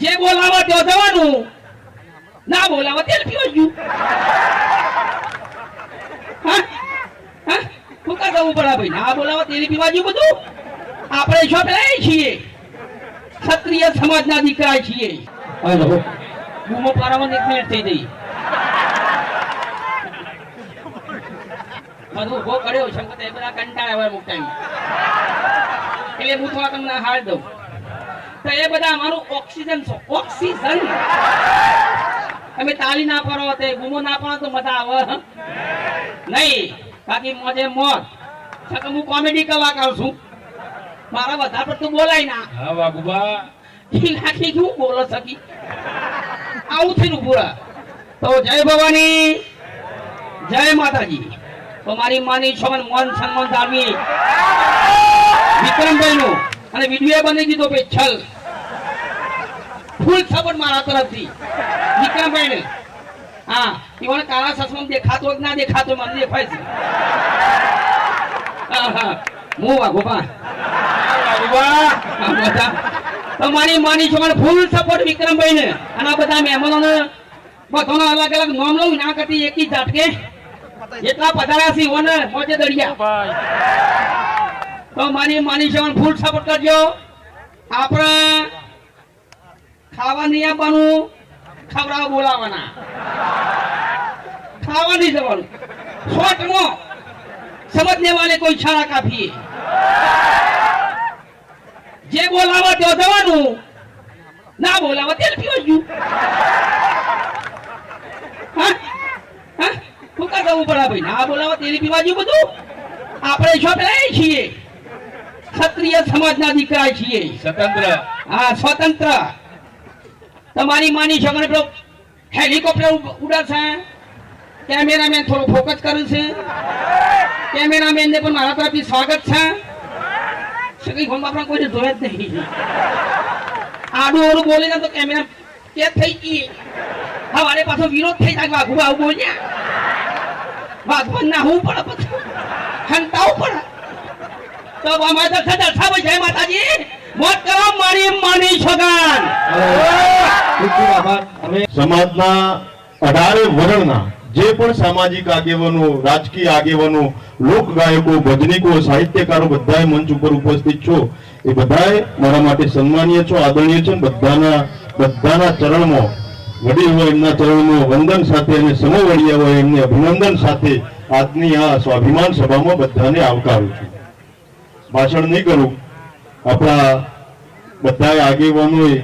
જે બોલાવા ત્યાં જવાનું. ના બોલાવા તેલ પીવા ગયું. શું જવું પડે ભાઈ. ના બોલાવા તેલ પીવા ગયું બધું? આપણે છો પેલા છીએ. ક્ષત્રિય સમાજના દીકરા છીએ. બૂમો પાડવામાં એક મિનિટ થઈ ગઈ. બધું ઊભો કર્યો બધા કંટાળ્યા ટાઈમ એટલે હું થોડા તમને હાર દઉં. તો એ બધા અમારું ઓક્સિજન છે. ઓક્સિજન. તમે તાલી ના પડો તે બૂમો ના પાડો તો મજા આવે નહીં. બાકી મોજે મોજ. છતાં હું કોમેડી કલાકાર છું. મારા વધારે પડતું બોલાય ના. હા બાબુબા ઈ લાખી શું બોલો સકી આવું થયું પૂરા. તો જય ભવાની. જય માતાજી. તો મારી માની છમન મન સન્માન જાળવી વિક્રમભાઈ નું અને વીડિયો બની દીધો ભાઈ, છલ. ફૂલ સપોર્ટ મારા તરફથી. વિક્રમભાઈ ને હા ઈવન કાળા સસમાં દેખાતો જ ના દેખાતો મને દેખાય છે. હા વાઘો પા તમારી માની છો ફૂલ સપોર્ટ વિક્રમભાઈ ને અને બધા મહેમાનોને બધાનો અલગ અલગ નામ લઉં ના કરતી એકી ઝાટકે એટલા પધાર્યા છે ઓને મોજે દળિયા. તો મારી માની ફૂલ સપોર્ટ કરજો. આપણે ખાવા નહીં આપવાનું ખવડાવવા બોલાવાના. ખાવા નહીં જવાનું. શોર્ટનો સમજને વાલે કોઈ છાળા કાફી જે બોલાવા ત્યાં જવાનું, ના બોલાવા તેલ પીવા ગયું. હા? કા જવું પડે ભાઈ? ના બોલાવા તેલ પીવા ગયું બધું? આપણે શોપ લઈએ છીએ. ક્ષત્રિય સમાજના દીકરા છીએ. સ્વતંત્ર. હા સ્વતંત્ર. તમારી માની છે મને હેલિકોપ્ટર ઉડાશે કેમેરામેન થોડું ફોકસ કર્યું છે. કેમેરામેન ને પણ મારા તરફથી સ્વાગત છે. સગી ફોન આપણે કોઈ જોયે જ નહીં. આડું ઓરું બોલે ને તો કેમેરા કે થઈ ગઈ. હવારે પાછો વિરોધ થઈ જાય વાઘુ આવું બોલ્યા. વાઘુ ના હું પડે પછી હંતાવું પડે તો અમારે તો સદા સાબ જય માતાજી. મોત કરો મારી માની છગન સમાજના અઢારે વર્ણના જે પણ સામાજિક આગેવાનો, રાજકીય આગેવાનો લોક ગાયકો ભજનીકો, સાહિત્યકારો બધાએ મંચ ઉપર ઉપસ્થિત છો. એ બધાએ મારા માટે સન્માનીય છો, આદરણીય છે બધાના બધાના ચરણમાં, વડીલ હોય એમના ચરણમાં વંદન સાથે અને સમવડિયા હોય એમને અભિનંદન સાથે આજની આ સ્વાભિમાન સભામાં બધાને આવકારું છું. ભાષણ નહીં કરું. આપણા બધા આગેવાનોએ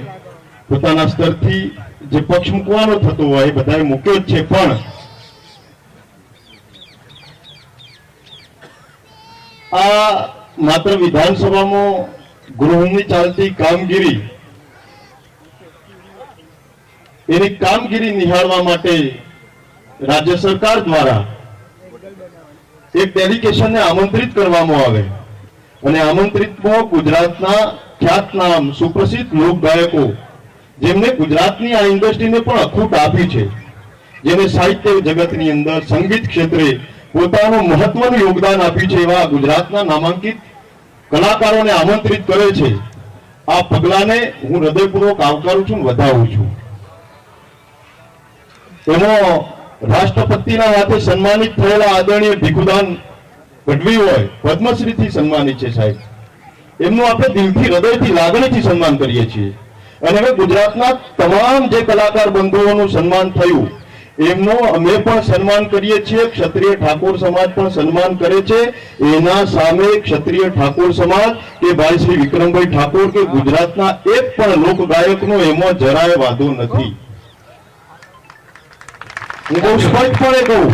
પોતાના સ્તરથી જે પક્ષ મૂકવાનો થતો હોય એ બધાએ મૂક્યો જ છે. પણ આ માત્ર વિધાનસભામાં ગૃહની ચાલતી કામગીરી, એની કામગીરી નિહાળવા માટે રાજ્ય સરકાર દ્વારા એક ડેલિગેશનને આમંત્રિત કરવામાં આવે. અને આમંત્રિતમાં ગુજરાતના ખ્યાતનામ સુપ્રસિદ્ધ લોકગાયકો જેમને ગુજરાતની આ ઇન્ડસ્ટ્રીને પણ અખૂટ આપી છે, જેને સાહિત્ય જગતની અંદર, સંગીત ક્ષેત્રે પોતાનું મહત્વનું યોગદાન આપ્યું છે એવા ગુજરાતના નામાંકિત કલાકારોને આમંત્રિત કરે છે. આ પગલાને હું હૃદયપૂર્વક આવકારું છું વધાવું છું. એમાં રાષ્ટ્રપતિના હાથે સન્માનિત થયેલા આદરણીય ભીખુદાન ગઢવી હોય, પદ્મશ્રીથી સન્માનિત છે સાહેબ. એમનું આપણે દિલથી, હૃદયથી, લાગણીથી સન્માન કરીએ છીએ. અને હવે ગુજરાતના તમામ જે કલાકાર બંધુઓનું સન્માન થયું, એમનો અમે પણ સન્માન કરીએ છીએ. ક્ષત્રિય ઠાકોર સમાજ પણ સન્માન કરે છે. એના સામે ક્ષત્રિય ઠાકોર સમાજ કે ભાઈ શ્રી વિક્રમભાઈ ઠાકોર કે ગુજરાતના એક પણ લોક ગાયકનો એમાં જરાય વાંધો નથી. હું બહુ સ્પષ્ટપણે કહું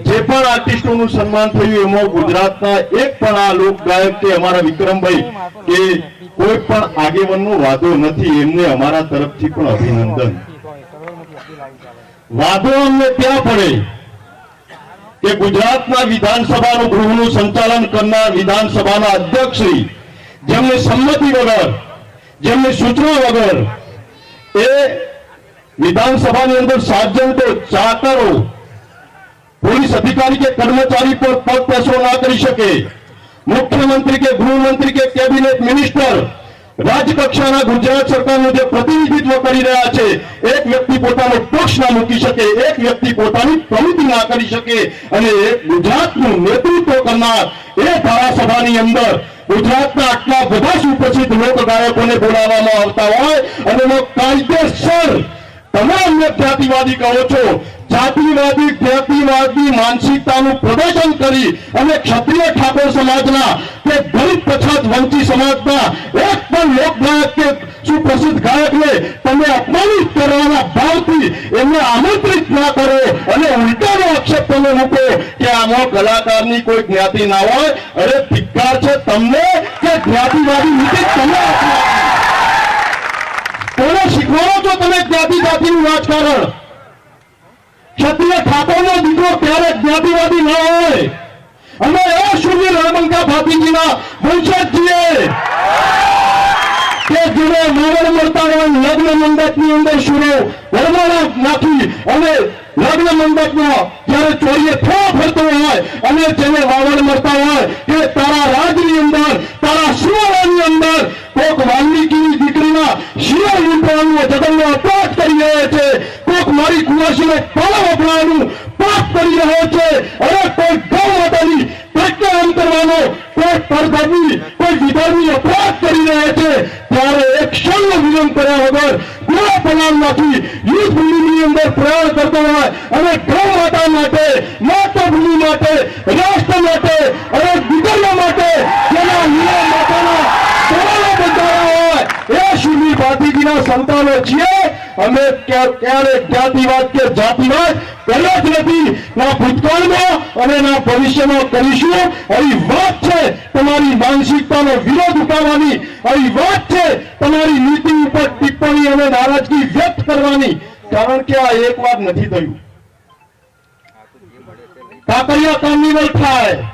જે પણ આર્ટિસ્ટોનું સન્માન થયું એમાં ગુજરાતના એક પણ આ લોક ગાયક કે અમારા વિક્રમભાઈ કે કોઈ પણ આગેવાનનો વાદો નથી એમને અમારા તરફથી પણ અભિનંદન. વાદો અમને ત્યાં પડે? કે ગુજરાતના વિધાનસભાનું ગૃહનું સંચાલન કરનાર વિધાનસભાના અધ્યક્ષ શ્રી જેમને સંમતિ વગર જેમને સૂચના વગર એ વિધાનસભાની અંદર સાર્જન્ટો ચાકરો પોલીસ અધિકારી કે કર્મચારી પર પગ પેસો ના કરી શકે. મુખ્યમંત્રી કે ગૃહમંત્રી કે કેબિનેટ મિનિસ્ટર રાજકક્ષાના ગુજરાત સરકારનું જે પ્રતિનિધિત્વ કરી રહ્યા છે, એક વ્યક્તિ પોતાનો પક્ષ ના મૂકી શકે, એક વ્યક્તિ પોતાની પ્રવૃત્તિ ના કરી શકે અને ગુજરાતનું નેતૃત્વ કરનાર એ ધારાસભાની અંદર ગુજરાતના આટલા બધા સુપ્રસિદ્ધ લોક ગાયકોને બોલાવવામાં આવતા હોય અને કાયદેસર તમામ અમને જ્ઞાતિવાદી કહો છો જાતિવાદી જ્ઞાતિવાદી માનસિકતાનું પ્રદર્શન કરી અને ક્ષત્રિય ઠાકોર સમાજના કે ગરીબ પછાત વંચી સમાજના એક પણ લોકગાયક કે સુપ્રસિદ્ધ ગાયકને તમે અપમાનિત કરવાના ભાવથી એમને આમંત્રિત ના કરો અને ઉલટાનો આક્ષેપ તમે મૂકો કે આમાં કલાકારની કોઈ જ્ઞાતિ ના હોય. અરે ધિક્કાર છે તમને કે જ્ઞાતિવાદી નીતિ તમે કોને શીખવાડો છો તમે જ્ઞાતિ જાતિનું રાજકારણ? ક્ષત્રિય ઠાકોરનો દીકરો ક્યારે જ્ઞાતિવાદી ન હોય. અમે એ શૂન્ય રણબંકા ભાતીજીના વંશજ છીએ કે જેને માવણ મળતા લગ્ન અંદર શુરો વરમાળા નાખી અને લગ્ન મંડપમાં જ્યારે ચોરીએ થવા ફરતો હોય અને જેને વાવણ મળતા હોય કે તારા રાજની અંદર, તારા સુવર્ણની અંદર કોક વાલ્મીકીની દીકરીના શિરો લૂંટવાનું જગનનો અપરાધ કરી રહ્યો છે. કોક મારી કુવાસીનો પાલો અપનાવવાનું પાપ કરી રહ્યો છે. અરે કોઈ ગૌ માતાની પ્રત્યાયન કરવાનો કોઈ પરધર્મી કોઈ વિધર્મી અપરાધ કરી રહ્યા છે. ત્યારે એક ક્ષણનો વિલંબ કર્યા વગર ગોળા પલાણમાંથી યુદ્ધ ભૂમિની અંદર પ્રયાણ કરતો હોય અને ગૌ માતા માટે માતૃભૂમિ માટે રાષ્ટ્ર માટે અને દીકરીઓ માટે જેના લીલા માતાના સવાલો બંધાયા હોય એ શૂન્ય ભાતીજીના સંતાનો છીએ ક્યા- ક્યારે જ્ઞાતિવાદ કે જાતિવાદ કર્યો જ નથી. ના ભૂતકાળમાં અને ના ભવિષ્યમાં કરીશું. આવી વાત છે તમારી માનસિકતાનો વિરોધ ઉઠાવવાની. આવી વાત છે તમારી નીતિ ઉપર ટિપ્પણી અને નારાજગી વ્યક્ત કરવાની. કારણ કે આ એક વાર નથી થયું. કાકરિયા કાર્નિવલ થાય.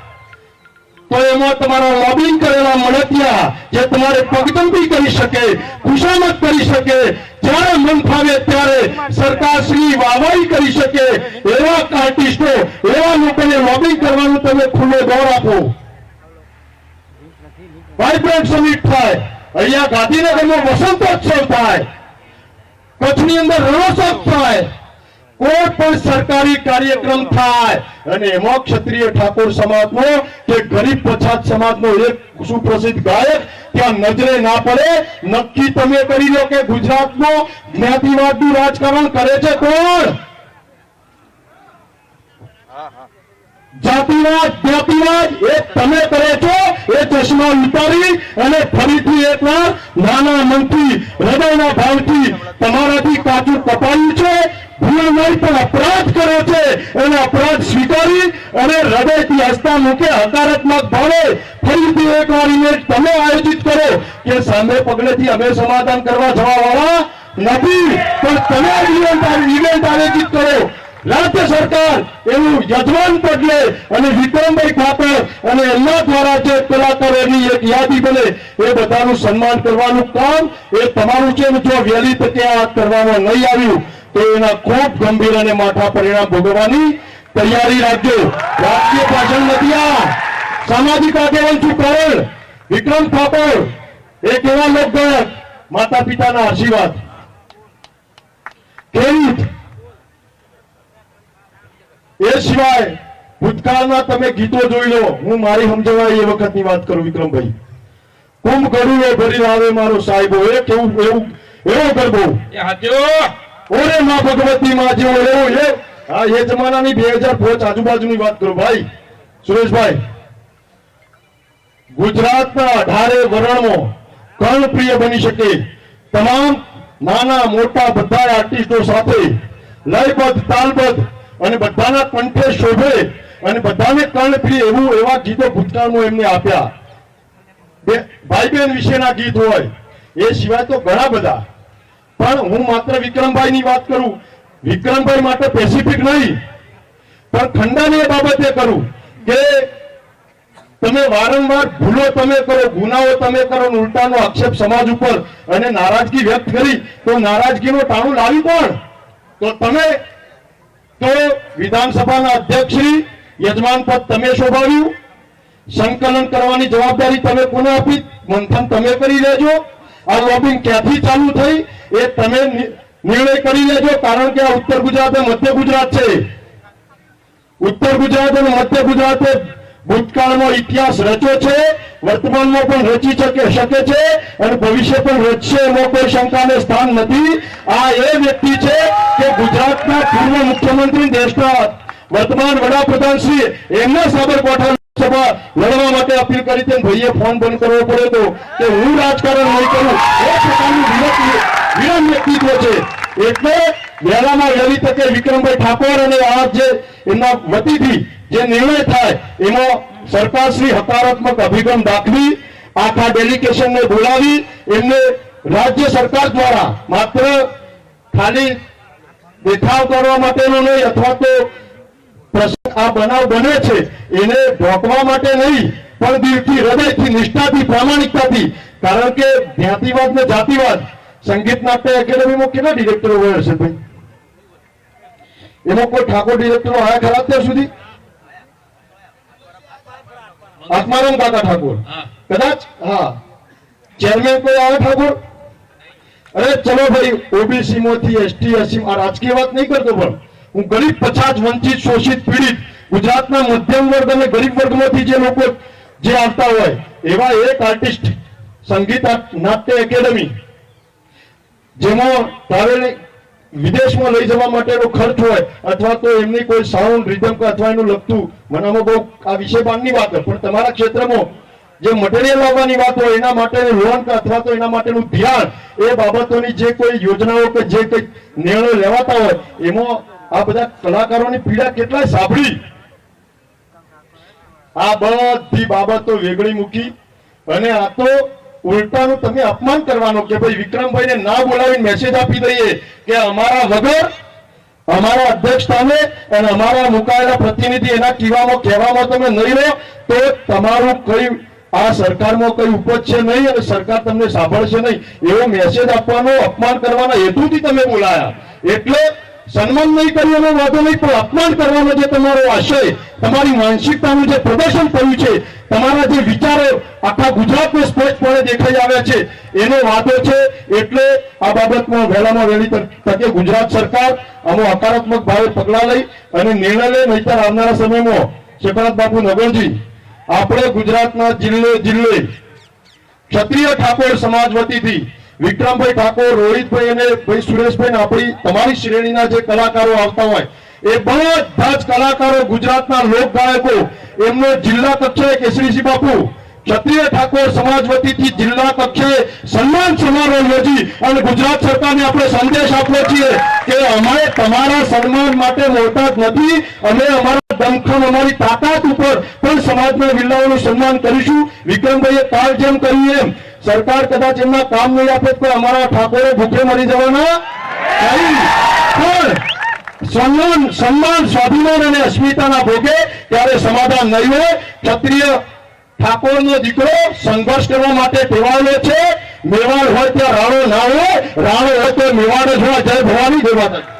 તો એમાં તમારા લોબિંગ કરેલા મળતિયા જે તમારે પગદંભી કરી શકે, ખુશામત કરી શકે જ્યારે મન ફાવે ત્યારે સરકાર શ્રી વાવાઈ કરી શકે એવા આર્ટિસ્ટો એવા લોકોને લોબિંગ કરવાનું તમે ખુલ્લો દોર આપો. વાઇબ્રન્ટ સમિટ થાય. અહીંયા ગાંધીનગરનો વસંતોત્સવ થાય. કચ્છની અંદર રણોત્સવ થાય. કોઈ પણ સરકારી કાર્યક્રમ થાય અને એમાં ક્ષત્રિય ઠાકોર સમાજનો કે ગરીબ પછાત સમાજનો એક સુપ્રસિદ્ધ ગાયક ત્યાં નજરે ના પડે. નક્કી તમે કરી લો કે ગુજરાતનો જ્ઞાતિવાદનું રાજકારણ કરે છે કોણ? જાતિવાદ જ્ઞાતિવાદ એ તમે કરો છો, એ ચશ્મા ઉતારી અને ફરીથી એકવાર નાના મનથી હૃદયના ભાવથી તમારાથી કાચું કપાયું છે. અપરાધ કર્યો છે. એને અપરાધ સ્વીકારી અને હૃદયથી હસતા મૂકે, હકારાત્મક ભાવે ફરીથી એકવાર ઇવેન્ટ તમે આયોજિત કરો. કે સામે પગલેથી અમે સમાધાન કરવા જવા વાળા નથી. પણ તમે ઇવેન્ટ આયોજિત કરો. રાજ્ય સરકાર એવું યજમાન પગલે અને વિક્રમભાઈ ઠાકોર અને એમના દ્વારા જે કલાકારોની એક યાદી બને, એ બધાનું સન્માન કરવાનું કામ, એ તમારું છે જો વહેલી તકે આ કરવામાં નહીં આવ્યું, તો એના ખૂબ ગંભીર અને માઠા પરિણામ ભોગવવાની તૈયારી રાખજો. રાજકીય ભાષણ નથી આ સામાજિક આગેવાન છું કરણ, વિક્રમ ઠાકોર એક એવા લોકગાયક માતા પિતાના આશીર્વાદ. ખેડૂત એ સિવાય ભૂતકાળના તમે ગીતો જોઈ લો. હું મારી સમજવા એ વખતની વાત કરું વિક્રમભાઈ. કુંભ એ ભરી આવે મારો સાહેબો. એ કેવું એવું એવો ગરબો. ઓરે માં ભગવતી માં જેવો એવો એ. હા એ જમાનાની બે હજાર પાંચ આજુબાજુની વાત કરું ભાઈ. સુરેશભાઈ ગુજરાતના અઢારે વર્ણમાં કર્ણપ્રિય બની શકે. તમામ નાના મોટા બધા આર્ટિસ્ટો સાથે લયબદ્ધ તાલબદ્ધ અને બધાના કંઠે શોભે અને બધાને કર્ણપ્રિય એવું એવા ગીતો ભૂતકાળમાં એમને આપ્યા. ભાઈ બહેન વિશેના ગીત હોય, એ સિવાય તો ઘણા બધા. પણ હું માત્ર વિક્રમભાઈ ની વાત કરું. વિક્રમભાઈ માટે પેસિફિક નહીં, પણ ખંડાની બાબતે કરું કે તમે વારંવાર ભૂલો તમે કરો, ગુનાઓ તમે કરો ઉલટાનો આક્ષેપ સમાજ ઉપર અને નારાજગી વ્યક્ત કરી, તો નારાજગીનો ટાણું લાવી પણ તો તમે તો વિધાનસભાના અધ્યક્ષશ્રી યજમાન પદ તમે શોભાવ્યું. સંકલન કરવાની જવાબદારી તમે કોને આપી? મંથન તમે કરી લેજો. આ લોબિંગ ક્યાંથી ચાલુ થઈ એ તમે નિર્ણય કરી લેજો, કારણ કે આ ઉત્તર ગુજરાત મધ્ય ગુજરાત છે. ઉત્તર ગુજરાત અને મધ્ય ગુજરાતે ભૂતકાળમાં ઇતિહાસ રચ્યો છે, વર્તમાનમાં પણ રચી શકે છે અને ભવિષ્ય પણ રચશે એમાં કોઈ શંકાને સ્થાન નથી. આ એ વ્યક્તિ છે કે ગુજરાતના પૂર્વ મુખ્યમંત્રી દેશના વર્તમાન વડાપ્રધાન શ્રી એમના સાબરકાંઠા હું રાજકારણ નહીં કરું. વ્યક્તિત્વ છે. એટલે વિક્રમભાઈ ઠાકોર અને આ જે એમના વતીથી જે નિર્ણય થાય, એમાં સરકારશ્રી હકારાત્મક અભિગમ દાખવી, આખા ડેલિગેશનને બોલાવી, એમને રાજ્ય સરકાર દ્વારા માત્ર ખાલી દેખાવ કરવા માટેનો નહીં, અથવા તો પ્રસંગ આ બનાવ બને છે, એને ઢોકવા માટે નહીં, પણ દિલથી, હૃદયથી, નિષ્ઠાથી, પ્રામાણિકતાથી, કારણ કે જ્ઞાતિવાદ ને જાતિવાદ, સંગીત નાટ્ય એકેડેમીમાં કેટલા ડિરેક્ટરો હોય હશે ભાઈ? એમાં કોઈ ઠાકોર ડિરેક્ટરો આયા ખરા અત્યાર સુધી? આત્મારામ કાકા ઠાકોર. કદાચ હા. ચેરમેન કોઈ આવે ઠાકોર? અરે ચલો ભાઈ ઓબીસી માંથી એસટી એસી આ રાજકીય વાત નહીં કરતો પણ હું ગરીબ પછાત વંચિત શોષિત પીડિત ગુજરાતના મધ્યમ વર્ગ અને ગરીબ વર્ગમાંથી જે લોકો જે આવતા હોય એવા એક આર્ટિસ્ટ સંગીત નાટ્ય એકેડમી જેમાં ટ્રાવેલિંગ વિદેશમાં લઈ જવા માટેનો ખર્ચ હોય અથવા તો એમની કોઈ સાઉન્ડ રિધમ કે અથવા એનું લગતું મનામાં બહુ આ વિષય બારની વાત હોય. પણ તમારા ક્ષેત્રમાં જે મટીરિયલ લાવવાની વાત હોય, એના માટેની લોન કે અથવા તો એના માટેનું ધ્યાન, એ બાબતોની જે કોઈ યોજનાઓ કે જે કંઈક નિર્ણયો લેવાતા હોય, એમાં આ બધા કલાકારોની પીડા કેટલાય સાંભળી? આ બધી બાબતો વેગળી મૂકી. અને આ તો ઉલટાનું તમે અપમાન કરવાનો કે ભાઈ વિક્રમભાઈને ના બોલાવીને મેસેજ આપી દઈએ કે અમારા વગર, અમારા અધ્યક્ષ સ્થાને અને અમારા મુકાયેલા પ્રતિનિધિ એના કીવામાં કહેવામાં તમે નહીં રહો, તો તમારું કઈ આ સરકારમાં કઈ ઉપજ છે નહીં અને સરકાર તમને સાંભળશે નહીં. એવો મેસેજ આપવાનો, અપમાન કરવાના હેતુથી તમે બોલાયા. એટલે સન્માન નહીં કર્યું એનો વાંધો નહીં, પણ અપમાન કરવાનો જે તમારો આશય, તમારી માનસિકતાનું જે પ્રદર્શન કર્યું છે તમારા જે વિચારો આખા ગુજરાતને સ્પષ્ટપણે દેખાઈ આવ્યા છે, એનો વાંધો છે. એટલે આ બાબતમાં વહેલામાં વહેલી તકે ગુજરાત સરકાર અમો હકારાત્મક ભાવે પગલાં લઈ અને નિર્ણય લે, નહીતર આવનારા સમયમાં શેખનાથ બાપુ નગરજી, આપણે ગુજરાતના જિલ્લે જિલ્લે ક્ષત્રિય ઠાકોર સમાજ વતીથી વિક્રમભાઈ ઠાકોર, રોહિતભાઈ અને ભાઈ સુરેશભાઈ આપણી તમારી શ્રેણીના જે કલાકારો આવતા હોય એ બધા જ કલાકારો ગુજરાતના લોક ગાયકો એમનો જિલ્લા કક્ષાએ કેસરીસિંહ બાપુ, ક્ષત્રિય ઠાકોર સમાજ વતીથી જિલ્લા કક્ષાએ સન્માન સમારોહ યોજી અને ગુજરાત સરકારને આપણે સંદેશ આપવો છીએ કે અમે તમારા સન્માન માટે મોટા નથી, અમે અમારા દમખમ, અમારી તાકાત ઉપર પણ સમાજના વિલ્લાઓનું સન્માન કરીશું. વિક્રમભાઈએ કાલ જેમ કર્યું એમ. સરકાર કદાચ એમના કામ નહીં આપે તો અમારા ઠાકોરે ભૂખે મરી જવાના પણ સન્માન સન્માન, સ્વાભિમાન અને અસ્મિતાના ભોગે ત્યારે સમાધાન નહીં હોય. ક્ષત્રિય ઠાકોરનો દીકરો સંઘર્ષ કરવા માટે ટેવાયેલો છે. મેવાડ હોય ત્યાં રાણો ના હોય. રાણો હોય તો મેવાડ જ હોય. જય ભવાની માતા